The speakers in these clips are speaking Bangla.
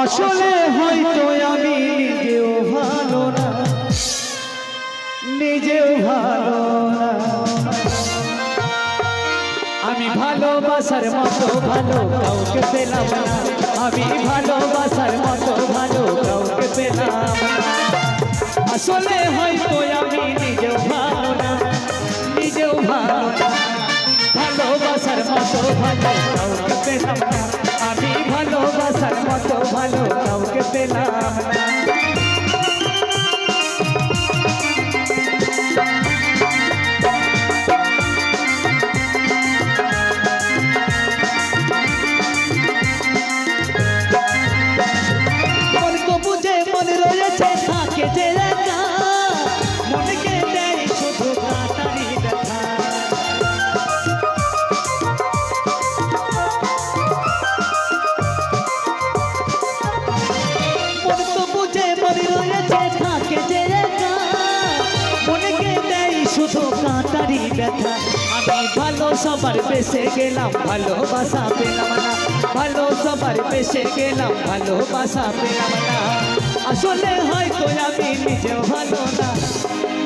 আসলে হয়তো আমি নিজেও ভালো না। নিজেও ভালো না। আমি ভালোবাসার মতো ভালো কাউকে পেলাম না। আমি ভালোবাসার মতো ভালো কাউকে পেলাম না। আসলে হয়তো আমি নিজেও ভালো না। নিজেও ভালো না। ভালোবাসার মতো ভালো কাউকে পেলাম কাউকে পেলাম না শুধু কাটারি ব্যথা আমি ভালো সবার বেসে গেলাম ভালোবাসা পেলাম না ভালো সবার বেসে গেলাম ভালোবাসা পেলাম না আসলে হয়তো আমি নিজেও ভালো না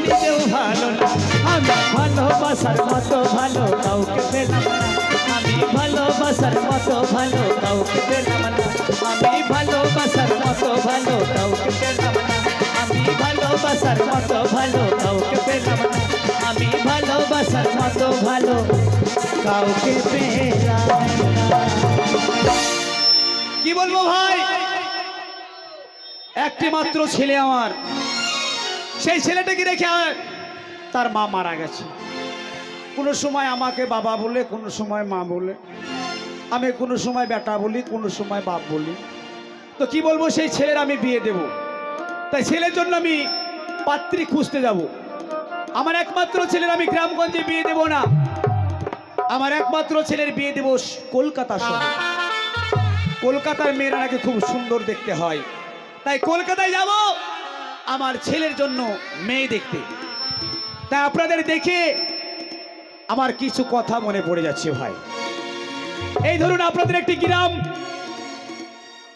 নিজেও ভালো না আমি ভালোবাসার মতো ভালো কাউকে পেলাম না আমি ভালোবাসার মতো ভালো কাউকে পেলাম না আমি ভালোবাসার মতো ভালো কাউকে পেলাম না আমি ভালোবাসার মতো ভালো মতো ভালো কাউকে কি বলব ভাই? একটি মাত্র ছেলে আমার। সেই ছেলেটাকে রেখে তার মা মারা গেছে। কোনো সময় আমাকে বাবা বলে, কোনো সময় মা বলে। আমি কোনো সময় বেটা বলি, কোনো সময় বাপ বলি। তো কি বলব, সেই ছেলের আমি বিয়ে দেব। তাই ছেলের জন্য আমি পাত্রী খুঁজতে যাব। আমার একমাত্র ছেলের আমি গ্রামগঞ্জে বিয়ে দেব না। আমার একমাত্র ছেলের বিয়ে দেব কলকাতা শহরে। কলকাতার মেয়েরা নাকি খুব সুন্দর দেখতে হয়। তাই কলকাতায় যাব আমার ছেলের জন্য মেয়ে দেখতে। তাই আপনাদের দেখে আমার কিছু কথা মনে পড়ে যাচ্ছে ভাই। এই ধরুন আপনাদের একটি গ্রাম।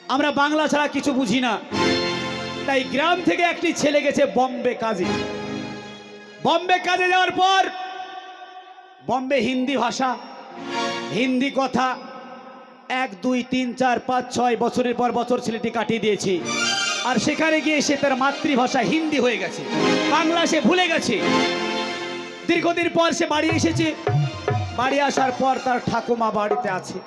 আমরা বাংলা ছাড়া কিছু বুঝি না। তাই গ্রাম থেকে একটি ছেলে গেছে বম্বে কাজে। বম্বে কাজে যাওয়ার পর বম্বে হিন্দি ভাষা, হিন্দি কথা এক, দুই, তিন, চার, পাঁচ, ছয় বছরের পর বছর ছেলেটি কাটিয়ে দিয়েছে। আর সেখানে গিয়ে সে তার মাতৃভাষা হিন্দি হয়ে গেছে। বাংলা সে ভুলে গেছে। দীর্ঘদিন পর সে বাড়ি এসেছে। বাড়ি আসার পর তার ঠাকুমা বাড়িতে আছে।